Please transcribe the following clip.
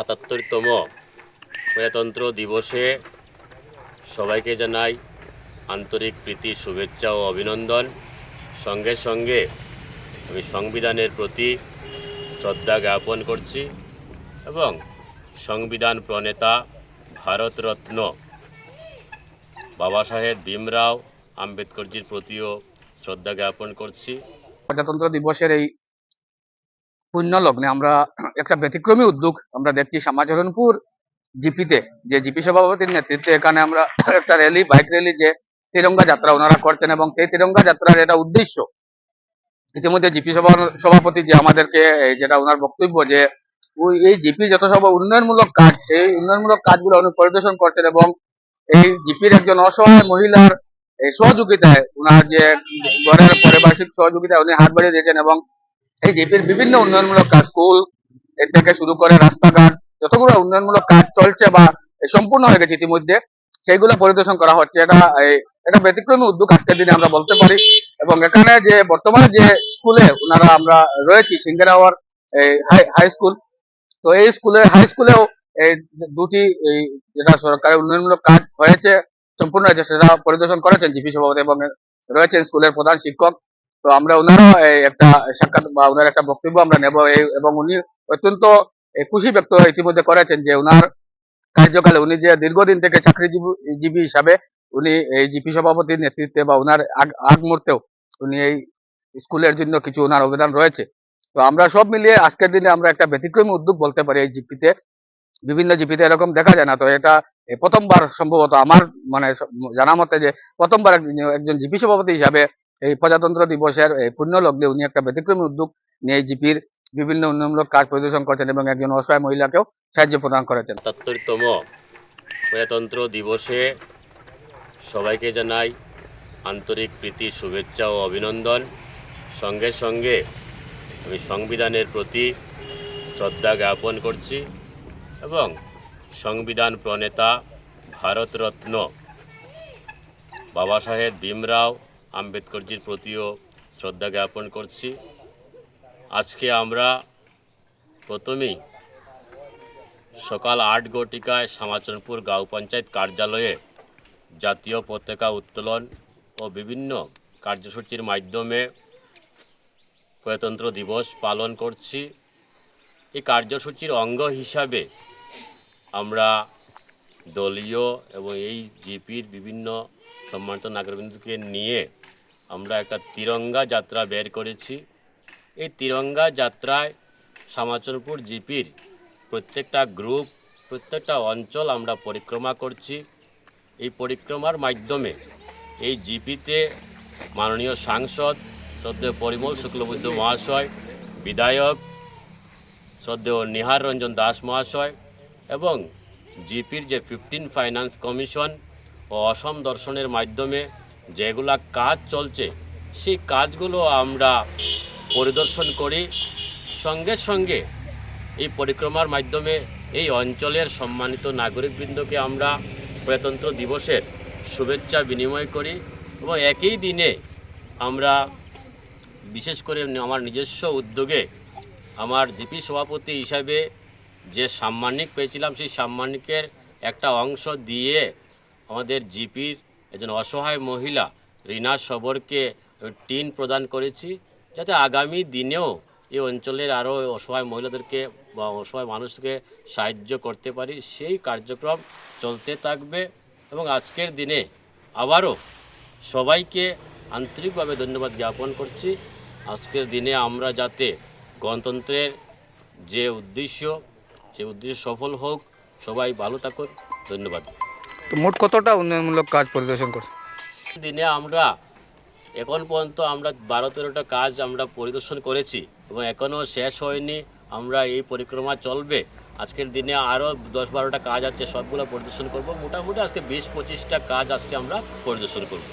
সাতাত্তরতম প্রজাতন্ত্র দিবসে সবাইকে জানাই আন্তরিক প্রীতি, শুভেচ্ছা ও অভিনন্দন। সঙ্গে সঙ্গে আমি সংবিধানের প্রতি শ্রদ্ধা জ্ঞাপন করছি এবং সংবিধান প্রণেতা ভারতরত্ন বাবা সাহেব ভীমরাও আম্বেদকরজির প্রতিও শ্রদ্ধা জ্ঞাপন করছি। প্রজাতন্ত্র দিবসের এই পুণ্য লগ্নে আমরা একটা ব্যতিক্রমী উদ্যোগ আমরা দেখছি শ্যামাচরণপুর জিপিতে যে জিপি সভাপতির নেতৃত্বে এখানে আমরা একটা র্যালি বাইক র্যালি যে তিরঙ্গা যাত্রা ওনারা করতেন এবং সেই তিরঙ্গা যাত্রার এটা উদ্দেশ্য ইতিমধ্যে জিপি সভা, সভাপতি যে আমাদেরকে যেটা ওনার বক্তব্য যে এই জিপি যত সব উন্নয়নমূলক কাজ, সেই উন্নয়নমূলক কাজগুলো উনি পরিদর্শন করছেন এবং এই জিপির একজন অসহায় মহিলার সহযোগিতায় ওনার যে ঘরের পারিপার্শ্বিক সহযোগিতায় উনি হাত বাড়িয়ে দিয়েছেন এবং এই জিপির বিভিন্ন উন্নয়নমূলক কাজ স্কুলের থেকে শুরু করে রাস্তাঘাট, যতগুলো উন্নয়নমূলক কাজ চলছে বা সম্পূর্ণ হয়ে গেছে ইতিমধ্যে, সেইগুলো পরিদর্শন করা হচ্ছে। এটা এটা ব্যতিক্রমী উদ্যোগ আজকের দিনে আমরা বলতে পারি। এবং এখানে যে, বর্তমানে যে স্কুলে ওনারা আমরা রয়েছি সিঙ্গেরাওয়ার হাই স্কুল। তো এই স্কুলে হাই স্কুলেও এই দুটি যেটা সরকারি উন্নয়নমূলক কাজ হয়েছে, সম্পূর্ণ হয়েছে, সেটা পরিদর্শন করেছেন জিপি সভাপতি এবং রয়েছেন স্কুলের প্রধান শিক্ষক। তো আমরা ওনারও একটা সাক্ষাৎ বা ওনার একটা বক্তব্য আমরা নেব এবং উনি অত্যন্ত খুশি ব্যক্ত ইতিমধ্যে করেছেন যে ওনার কার্যকালে উনি যে দীর্ঘদিন থেকে চাকরিজীবী হিসাবে উনি এই জিপি সভাপতির নেতৃত্বে বা ওনার আগ মুহূর্তেও উনি এই স্কুলের জন্য কিছু ওনার অবদান রয়েছে। তো আমরা সব মিলিয়ে আজকের দিনে আমরা একটা ব্যতিক্রমী উদ্যোগ বলতে পারি এই জিপিতে। বিভিন্ন জিপিতে এরকম দেখা যায় না, তো এটা প্রথমবার সম্ভবত আমার মানে জানা মতে যে প্রথমবার একজন জিপি সভাপতি হিসাবে এই প্রজাতন্ত্র দিবসের পুণ্য লগ্নে উনি একটা ব্যতিক্রমী উদ্যোগ নিয়ে জিপির বিভিন্ন উন্নয়নমূলক কাজ পরিদর্শন করেছেন এবং একজন অসহায় মহিলাকেও সাহায্য প্রদান করেছেন। সাতাত্তরতম প্রজাতন্ত্র দিবসে সবাইকে জানাই আন্তরিক প্রীতি, শুভেচ্ছা ও অভিনন্দন। সঙ্গে সঙ্গে আমি সংবিধানের প্রতি শ্রদ্ধা জ্ঞাপন করছি এবং সংবিধান প্রণেতা ভারতরত্ন বাবা সাহেব ভীমরাও আম্বেদকরজির প্রতিও শ্রদ্ধা জ্ঞাপন করছি। আজকে আমরা প্রথমেই সকাল আট ঘটিকায় শ্যামাচরণপুর গাঁও পঞ্চায়েত কার্যালয়ে জাতীয় পতাকা উত্তোলন ও বিভিন্ন কার্যসূচির মাধ্যমে প্রজাতন্ত্র দিবস পালন করছি। এই কার্যসূচির অঙ্গ হিসাবে আমরা দলীয় এবং এই জিপির বিভিন্ন সম্মানিত নাগরিকবৃন্দকে নিয়ে আমরা একটা তিরঙ্গা যাত্রা বের করেছি। এই তিরঙ্গা যাত্রায় শ্যামাচরণপুর জিপির প্রত্যেকটা গ্রুপ, প্রত্যেকটা অঞ্চল আমরা পরিক্রমা করছি। এই পরিক্রমার মাধ্যমে এই জিপিতে মাননীয় সাংসদ শ্রদ্ধেয় পরিমল শুক্লবুদ্ধ মহাশয়, বিধায়ক শ্রদ্ধেয় নিহার রঞ্জন দাস মহাশয় এবং জিপির যে ফিফটিন ফাইন্যান্স কমিশন ও অসম দর্শনের মাধ্যমে যেগুলা কাজ চলছে, সেই কাজগুলো আমরা পরিদর্শন করি। সঙ্গে সঙ্গে এই পরিক্রমার মাধ্যমে এই অঞ্চলের সম্মানিত নাগরিকবৃন্দকে আমরা প্রজাতন্ত্র দিবসের শুভেচ্ছা বিনিময় করি এবং একই দিনে আমরা বিশেষ করে আমার নিজস্ব উদ্যোগে আমার জিপি সভাপতি হিসাবে যে সাম্মানিক পেয়েছিলাম, সেই সাম্মানিকের একটা অংশ দিয়ে আমাদের জিপির একজন অসহায় মহিলা রিনা সবরকে টিন প্রদান করেছি যাতে আগামী দিনেও এই অঞ্চলের আরও অসহায় মহিলাদেরকে বা অসহায় মানুষকে সাহায্য করতে পারি। সেই কার্যক্রম চলতে থাকবে এবং আজকের দিনে আবারও সবাইকে আন্তরিকভাবে ধন্যবাদ জ্ঞাপন করছি। আজকের দিনে আমরা যাতে গণতন্ত্রের যে উদ্দেশ্য, সে উদ্দেশ্য সফল হোক, সবাই ভালো থাকুন। ধন্যবাদ। তো মোট কতটা উন্নয়নমূলক কাজ পরিদর্শন করছে? দিনে আমরা, এখন পর্যন্ত আমরা বারো তেরোটা কাজ আমরা পরিদর্শন করেছি এবং এখনও শেষ হয়নি, আমরা এই পরিক্রমা চলবে। আজকের দিনে আরও দশ বারোটা কাজ আছে, সবগুলো পরিদর্শন করব। মোটামুটি আজকে বিশ পঁচিশটা কাজ আজকে আমরা পরিদর্শন করব।